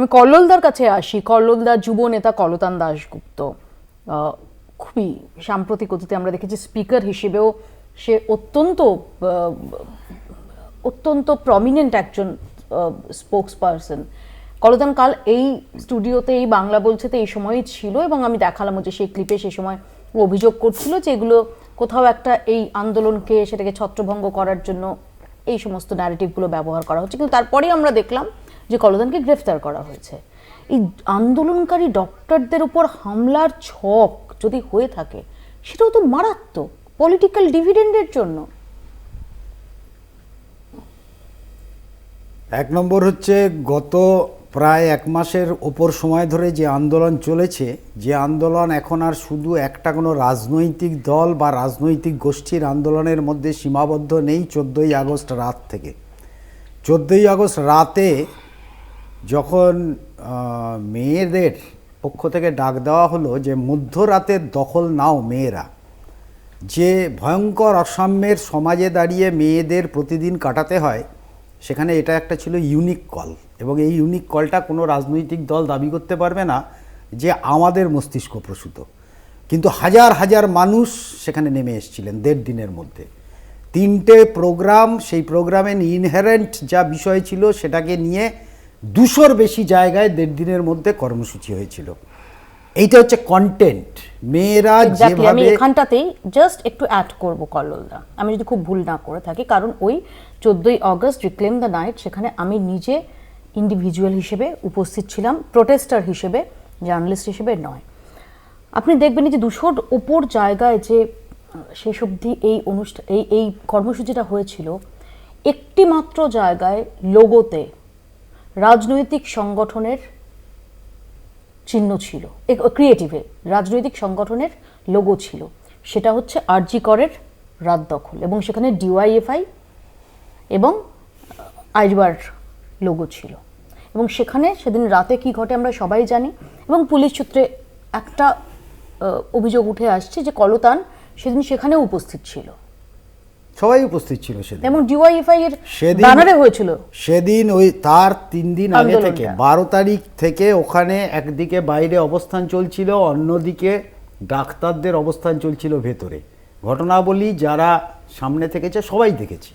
আমি কল্লোলদার কাছে আসি। কল্লোলদার যুব নেতা কলতান দাশগুপ্ত। খুবই সাম্প্রতিক অতীতে আমরা দেখেছি স্পিকার হিসেবেও সে অত্যন্ত অত্যন্ত প্রমিনেন্ট একজন স্পোক্স পারসন কলতান কাল এই স্টুডিওতে এই বাংলা বলছেতে এই সময়ই ছিল এবং আমি দেখালাম যে সেই ক্লিপে সে সময় ও অভিযোগ করছিল যে এগুলো কোথাও একটা এই আন্দোলনকে সেটাকে ছত্রভঙ্গ করার জন্য এই সমস্ত ন্যারেটিভগুলো ব্যবহার করা হচ্ছে। কিন্তু তারপরেই আমরা দেখলাম যে কলদানকে গ্রেফতার করা হয়েছে। এই আন্দোলনকারী ডক্টরদের উপর হামলার ছক যদি হয়ে থাকে, সেটাও তো মারাত্মক পলিটিক্যাল ডিভিডেন্ডের জন্য। এক নম্বর হচ্ছে, গত প্রায় এক মাসের ওপর সময় ধরে যে আন্দোলন চলেছে, যে আন্দোলন এখন আর শুধু একটা কোনো রাজনৈতিক দল বা রাজনৈতিক গোষ্ঠীর আন্দোলনের মধ্যে সীমাবদ্ধ নেই চোদ্দোই আগস্ট রাত থেকে। চোদ্দোই আগস্ট রাতে যখন মেয়েদের পক্ষ থেকে ডাক দেওয়া হলো যে মধ্যরাতের দখল নাও মেয়েরা, যে ভয়ঙ্কর অসাম্যের সমাজে দাঁড়িয়ে মেয়েদের প্রতিদিন কাটাতে হয়, সেখানে এটা একটা ছিল ইউনিক কল এবং এই ইউনিক কলটা কোনো রাজনৈতিক দল দাবি করতে পারবে না যে আমাদের মস্তিষ্ক প্রসূত। কিন্তু হাজার হাজার মানুষ সেখানে নেমে এসেছিলেন দেড় দিনের মধ্যে। তিনটে প্রোগ্রাম সেই প্রোগ্রামের ইনহেরেন্ট যা বিষয় ছিল সেটাকে নিয়ে দুশোর বেশি জায়গায় দেড় দিনের মধ্যে কর্মসূচি হয়েছিল। এইটা হচ্ছে কন্টেন্ট মেয়েরা আমি এখানটাতেই জাস্ট একটু অ্যাড করব কল্লোলদা। আমি যদি খুব ভুল না করে থাকি কারণ ওই চোদ্দোই অগস্ট রিক্লেম দ্য নাইট সেখানে আমি নিজে ইন্ডিভিজুয়াল হিসেবে উপস্থিত ছিলাম প্রোটেস্টার হিসেবে জার্নালিস্ট হিসেবে নয়। আপনি দেখবেন যে দুশোর ওপর জায়গায় যে শেষ অবধি এই অনুষ্ঠান এই এই কর্মসূচিটা হয়েছিল একটি মাত্র জায়গায় লোগোতে রাজনৈতিক সংগঠনের চিহ্ন ছিল। ক্রিয়েটিভে রাজনৈতিক সংগঠনের লোগো ছিল। সেটা হচ্ছে আরজি করের রাত দখল এবং সেখানে ডিওয়াইএফআই এবং আইজবার লোগো ছিল। এবং সেখানে সেদিন রাতে কি ঘটে আমরা সবাই জানি এবং পুলিশ সূত্রে একটা অভিযোগ উঠে আসছে যে কলতান সেদিন সেখানে উপস্থিত ছিল। সবাই উপস্থিত ছিল সেদিন। এবং ডিওয়াইএফআই এর সেদিন- ব্যানারে হয়েছিল। সেদিন ওই তার তিন দিন আগে থেকে বারো তারিখ থেকে ওখানে একদিকে বাইরে অবস্থান চলছিল অন্যদিকে ডাক্তারদের অবস্থান চলছিল ভেতরে। ঘটনাবলী যারা সামনে থেকেছে সবাই দেখেছে।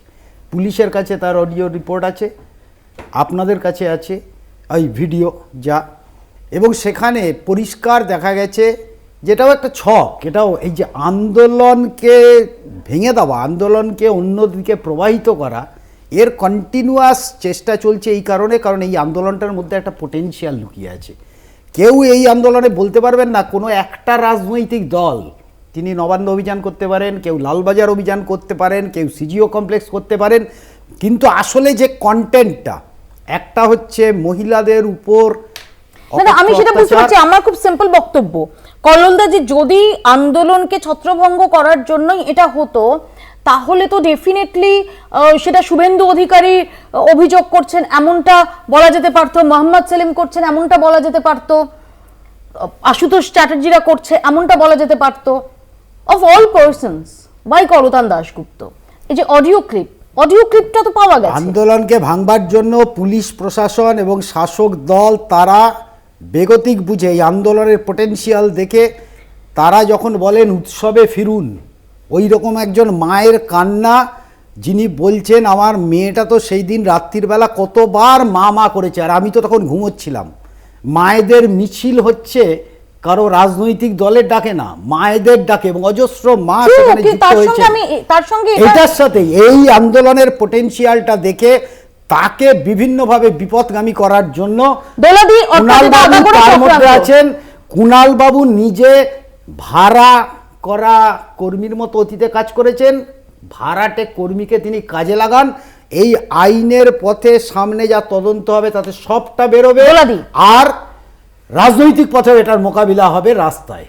পুলিশের কাছে তার অডিও রিপোর্ট আছে আপনাদের কাছে আছে ওই ভিডিও যা। এবং সেখানে পরিষ্কার দেখা গেছে যেটাও একটা ছক এটাও এই যে আন্দোলনকে ভেঙে দেওয়া, আন্দোলনকে অন্যদিকে প্রবাহিত করা, এর কন্টিনিউয়াস চেষ্টা চলছে এই কারণে, কারণ এই আন্দোলনটার মধ্যে একটা পোটেনশিয়াল লুকিয়ে আছে। কেউ এই আন্দোলনে বলতে পারবেন না, কোনো একটা রাজনৈতিক দল, তিনি নবান্ন অভিযান করতে পারেন, কেউ লালবাজার অভিযান করতে পারেন, কেউ সিজিও কমপ্লেক্স করতে পারেন, কিন্তু আসলে যে কন্টেন্টটা একটা হচ্ছে মহিলাদের উপর না না আমি সেটা বুঝতে পারছি আমার খুব সিম্পল বক্তব্য। কল্লোলদা যে যদি আন্দোলনকে ছত্রভঙ্গ করার জন্যই এটা হতো তাহলে তো ডেফিনেটলি সেটা শুভেন্দু অধিকারী অভিযোগ করছেন এমনটা বলা যেতে পারতো মোহাম্মদ সেলিম করছেন এমনটা বলা যেতে পারতো আশুতোষ চ্যাটার্জিরা করছে এমনটা বলা যেতে পারতো। অফ অল পার্সনস বাই করতান দাশগুপ্ত এই যে অডিও ক্লিপ অডিও ক্লিপটা তো পাওয়া গেছে। আন্দোলনকে ভাঙবার জন্য পুলিশ প্রশাসন এবং শাসক দল তারা বেগতিক বুঝে এই আন্দোলনের পোটেনশিয়াল দেখে তারা যখন বলেন উৎসবে ফিরুন ওই রকম একজন মায়ের কান্না যিনি বলছেন আমার মেয়েটা তো সেই দিন রাত্রির বেলা কতবার মা মা করেছে আর আমি তো তখন ঘুমোচ্ছিলাম। মায়েদের মিছিল হচ্ছে কারও রাজনৈতিক দলের ডাকে না মায়েদের ডাকে এবং অজস্র মা সেখানে যুক্ত হয়েছে। এটার সাথে এই আন্দোলনের পোটেনশিয়ালটা দেখে তাকে বিভিন্নভাবে বিপদগামী করার জন্য দোলাদি অর্থাৎ কুণাল এটা বাবু আগাগোড়া তার মধ্যে আছেন। কুণাল বাবু নিজে ভাড়া করা কর্মীর মতো অতীতে কাজ করেছেন। ভাড়াটে কর্মীকে তিনি কাজে লাগান। এই আইনের পথে সামনে যা তদন্ত হবে তাতে সবটা বেরোবে। আর রাজনৈতিক পথে এটার মোকাবিলা হবে রাস্তায়।